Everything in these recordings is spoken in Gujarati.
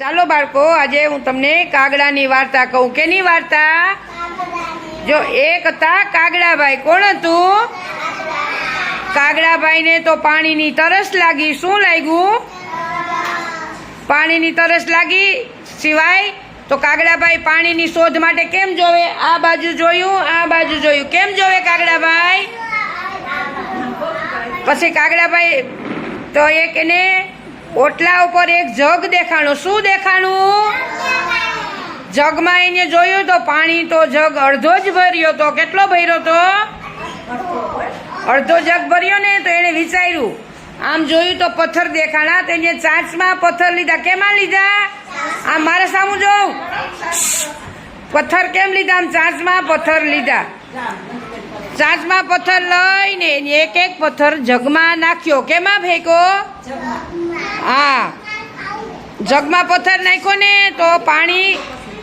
ચાલો બાળકો, આજે હું તમને કાગડાની વાર્તા કહું. કેની વાર્તા? જો એક હતા કાગડાભાઈ. કોણ હતું? કાગડાભાઈને તો પાણીની તરસ લાગી. શું લાગ્યું? પાણીની તરસ લાગી. સિવાય તો કાગડાભાઈ પાણીની શોધ માટે કેમ જોવે? આ બાજુ જોયું, આ બાજુ જોયું. કેમ જોવે કાગડાભાઈ? પછી કાગડાભાઈ તો એક એને ઓટલા ઉપર એક જગ દેખાણું. શું દેખાણું? જગમાં એને જોયું તો પાણી તો જગ અડધો જ ભર્યો તો કેટલો ભર્યો તો? અડધો જગ ભર્યો ને તો એને વિચાર્યું, આમ જોયું તો પથ્થર દેખાણા, તો એને ચાંચમાં પથ્થર લીધા. કેમાં લીધા? આમ મારે સામું જોઉં. પથ્થર કેમ લીધા? આમ ચાંચમાં પથ્થર લીધા. ચાંચમાં પથ્થર લઈને એક એક પથ્થર જગમાં નાખ્યો. કેમાં ફેંક્યો હા. જગમાં પથ્થર નાખ્યો ને તો પાણી,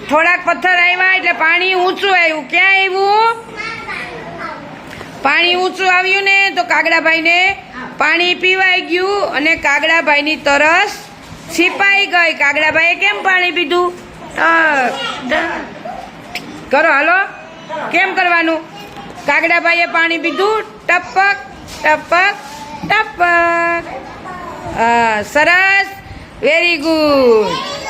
થોડાક પથ્થર આવ્યા એટલે પાણી ઊંચું આવ્યું ક્યાં આવ્યું પાણી ઊંચું આવ્યું ને તો કાગડાભાઈને પાણી પીવાઈ ગયું અને કાગડાભાઈની તરસ છીપાઈ ગઈ. કાગડાભાઈએ કેમ પાણી પીધું. કરો હાલો. કેમ કરવાનું? કાગડાભાઈએ પાણી પીધું? ટપક ટપક. સરસ વેરી ગુડ